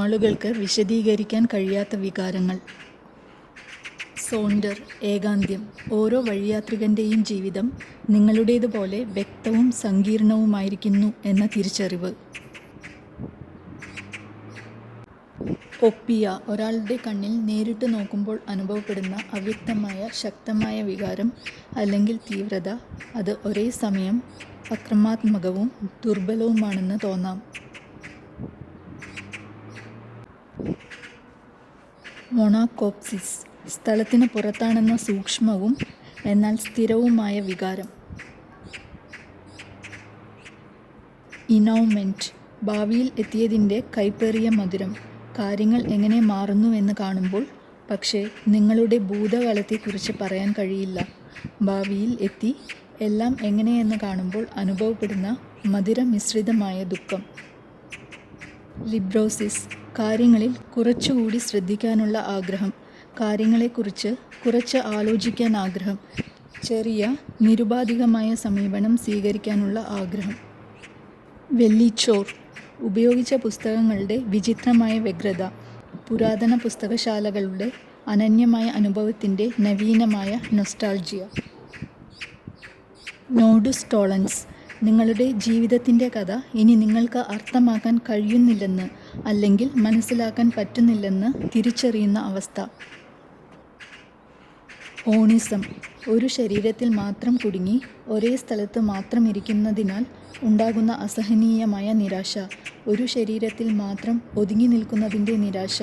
ആളുകൾക്ക് വിശദീകരിക്കാൻ കഴിയാത്ത വികാരങ്ങൾ. സോണ്ടർ ഏകാന്ത്യം ഓരോ വഴിയാത്രികന്റെയും ജീവിതം നിങ്ങളുടേതുപോലെ വ്യക്തവും സങ്കീർണവുമായിരിക്കുന്നു എന്ന തിരിച്ചറിവ്. ഒപ്പിയ ഒരാളുടെ കണ്ണിൽ നേരിട്ട് നോക്കുമ്പോൾ അനുഭവപ്പെടുന്ന അവ്യക്തമായ ശക്തമായ വികാരം അല്ലെങ്കിൽ തീവ്രത അത് ഒരേ സമയം അക്രമാത്മകവും ദുർബലവുമാണെന്ന് തോന്നാം. മൊണാകോപ്സിസ് സ്ഥലത്തിന് പുറത്താണെന്ന സൂക്ഷ്മവും എന്നാൽ സ്ഥിരവുമായ വികാരം. ഇനൗമെന്റ് ഭാവിയിൽ എത്തിയതിന്റെ കൈപ്പേറിയ മധുരം. കാര്യങ്ങൾ എങ്ങനെ മാറുന്നുവെന്ന് കാണുമ്പോൾ പക്ഷേ നിങ്ങളുടെ ഭൂതകാലത്തെക്കുറിച്ച് പറയാൻ കഴിയില്ല. ഭാവിയിൽ എത്തി എല്ലാം എങ്ങനെയെന്ന് കാണുമ്പോൾ അനുഭവപ്പെടുന്ന മധുരമിശ്രിതമായ ദുഃഖം. ലിബ്രോസിസ് കാര്യങ്ങളിൽ കുറച്ചുകൂടി ശ്രദ്ധിക്കാനുള്ള ആഗ്രഹം. കാര്യങ്ങളെക്കുറിച്ച് കുറച്ച് ആലോചിക്കാൻ ആഗ്രഹം. ചെറിയ നിരുപാധികമായ സമീപനം സ്വീകരിക്കാനുള്ള ആഗ്രഹം. വെള്ളിച്ചോർ. ഉപയോഗിച്ച പുസ്തകങ്ങളുടെ വിചിത്രമായ വ്യഗ്രത. പുരാതന പുസ്തകശാലകളുടെ അനന്യമായ അനുഭവത്തിന്റെ നവീനമായ നൊസ്റ്റാൾജിയ നോഡ് ടോളൻസ്. നിങ്ങളുടെ ജീവിതത്തിന്റെ കഥ ഇനി നിങ്ങൾക്ക് അർത്ഥമാക്കാൻ കഴിയുന്നില്ലെന്ന് അല്ലെങ്കിൽ മനസ്സിലാക്കാൻ പറ്റുന്നില്ലെന്ന് തിരിച്ചറിയുന്ന അവസ്ഥ. ഓണിസം. ഒരു ശരീരത്തിൽ മാത്രം കുടുങ്ങി ഒരേ സ്ഥലത്ത് മാത്രം ഇരിക്കുന്നതിനാൽ ഉണ്ടാകുന്ന അസഹനീയമായ നിരാശ ഒരു ശരീരത്തിൽ മാത്രം ഒതുങ്ങി നിൽക്കുന്നതിന്റെ നിരാശ.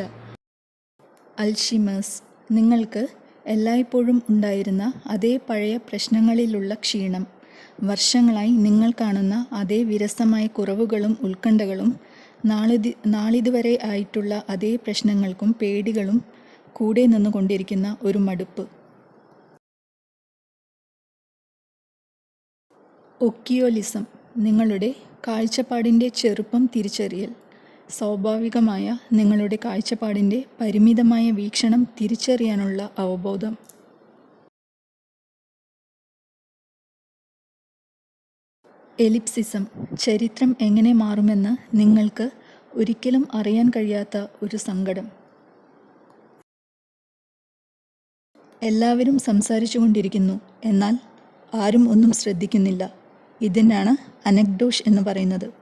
അൽഷിമേഴ്സ്. നിങ്ങൾക്ക് എല്ലായ്പ്പോഴും ഉണ്ടായിരുന്ന അതേ പഴയ പ്രശ്നങ്ങളിലുള്ള ക്ഷീണം. വർഷങ്ങളായി നിങ്ങൾ കാണുന്ന അതേ വിരസമായ കുറവുകളും ഉത്കണ്ഠകളും നാളിതി നാളിതുവരെ ആയിട്ടുള്ള അതേ പ്രശ്നങ്ങൾക്കും പേടികളും കൂടെ നിന്നുകൊണ്ടിരിക്കുന്ന ഒരു മടുപ്പ്. ഒക്കിയോലിസം നിങ്ങളുടെ കാഴ്ചപ്പാടിന്റെ ചെറുപ്പം തിരിച്ചറിയൽ. സ്വാഭാവികമായ നിങ്ങളുടെ കാഴ്ചപ്പാടിന്റെ പരിമിതമായ വീക്ഷണം തിരിച്ചറിയാനുള്ള അവബോധം. എലിപ്സിസം ചരിത്രം എങ്ങനെ മാറുമെന്ന് നിങ്ങൾക്ക് ഒരിക്കലും അറിയാൻ കഴിയാത്ത ഒരു സങ്കടം. എല്ലാവരും സംസാരിച്ചു കൊണ്ടിരിക്കുന്നു എന്നാൽ ആരും ഒന്നും ശ്രദ്ധിക്കുന്നില്ല. ഇതിനാണ് അനക്ഡോഷ് എന്ന് പറയുന്നത്.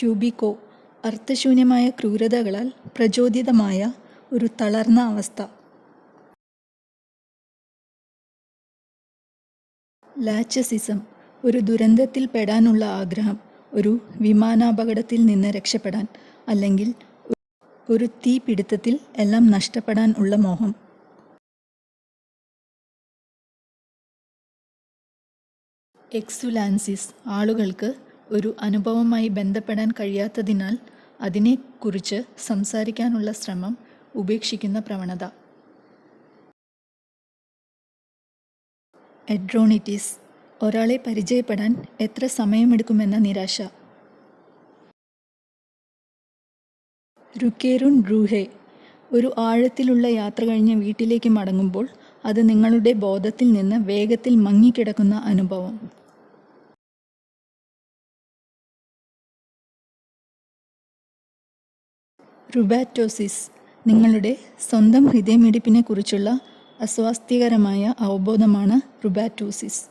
ക്യൂബിക്കോ അർത്ഥശൂന്യമായ ക്രൂരതകളാൽ പ്രചോദിതമായ ഒരു തളർന്ന അവസ്ഥ. ലാച്ചസിസം ഒരു ദുരന്തത്തിൽ പെടാനുള്ള ആഗ്രഹം ഒരു വിമാനാപകടത്തിൽ നിന്ന് രക്ഷപ്പെടാൻ അല്ലെങ്കിൽ ഒരു തീപിടുത്തത്തിൽ എല്ലാം നഷ്ടപ്പെടാൻ ഉള്ള മോഹം. എക്സുലാൻസിസ് ആളുകൾക്ക് ഒരു അനുഭവമായി ബന്ധപ്പെടാൻ കഴിയാത്തതിനാൽ അതിനെക്കുറിച്ച് സംസാരിക്കാനുള്ള ശ്രമം ഉപേക്ഷിക്കുന്ന പ്രവണത. എഡ്രോണിറ്റീസ് ഒരാളെ പരിചയപ്പെടാൻ എത്ര സമയമെടുക്കുമെന്ന നിരാശ. രുക്കേരുൺ റൂഹെ ഒരു ആഴത്തിലുള്ള യാത്ര കഴിഞ്ഞ് വീട്ടിലേക്ക് മടങ്ങുമ്പോൾ അത് നിങ്ങളുടെ ബോധത്തിൽ നിന്ന് വേഗത്തിൽ മങ്ങിക്കിടക്കുന്ന അനുഭവം. റുബാറ്റോസിസ് നിങ്ങളുടെ സ്വന്തം ഹൃദയമിടിപ്പിനെ കുറിച്ചുള്ള അസ്വാസ്ഥ്യകരമായ അവബോധമാണ് റുബാറ്റോസിസ്.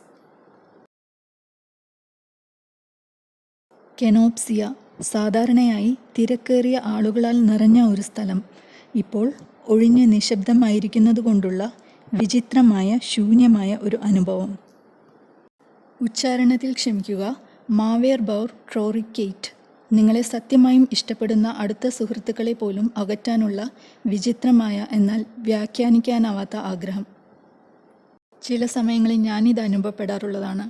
കെനോപ്സിയ സാധാരണയായി തിരക്കേറിയ ആളുകളാൽ നിറഞ്ഞ ഒരു സ്ഥലം. ഇപ്പോൾ ഒഴിഞ്ഞ് നിശബ്ദമായിരിക്കുന്നതുകൊണ്ടുള്ള വിചിത്രമായ ശൂന്യമായ ഒരു അനുഭവം. ഉച്ചാരണത്തിൽ ക്ഷമിക്കുക മാവേർ ബൗർ ട്രോറിക്കേറ്റ്. നിങ്ങളെ സത്യമായും ഇഷ്ടപ്പെടുന്ന അടുത്ത സുഹൃത്തുക്കളെ പോലും അകറ്റാനുള്ള വിചിത്രമായ എന്നാൽ വ്യാഖ്യാനിക്കാനാവാത്ത ആഗ്രഹം. ചില സമയങ്ങളിൽ ഞാനിത് അനുഭവപ്പെടാറുള്ളതാണ്.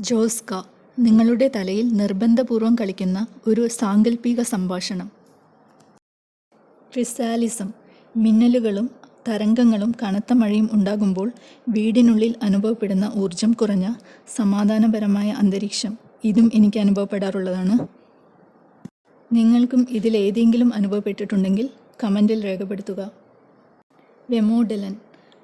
ജോസ്ക നിങ്ങളുടെ തലയിൽ നിർബന്ധപൂർവം കളിക്കുന്ന ഒരു സാങ്കല്പിക സംഭാഷണം. ക്രിസാലിസം മിന്നലുകളും തരംഗങ്ങളും കനത്ത മഴയും ഉണ്ടാകുമ്പോൾ വീടിനുള്ളിൽ അനുഭവപ്പെടുന്ന ഊർജം കുറഞ്ഞ സമാധാനപരമായ അന്തരീക്ഷം. ഇതും എനിക്ക് അനുഭവപ്പെടാറുള്ളതാണ്. നിങ്ങൾക്കും ഇതിലേതെങ്കിലും അനുഭവപ്പെട്ടിട്ടുണ്ടെങ്കിൽ കമന്റിൽ രേഖപ്പെടുത്തുക. വെമോഡലൻ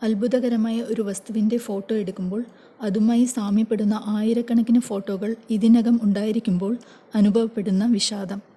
അത്ഭുതകരമായ ഒരു വസ്തുവിന്റെ ഫോട്ടോ എടുക്കുമ്പോൾ അതുമായി സാമ്യപ്പെടുന്ന ആയിരക്കണക്കിന് ഫോട്ടോകൾ ഇതിനകം ഉണ്ടായിരിക്കുമ്പോൾ അനുഭവപ്പെടുന്ന വിഷാദം.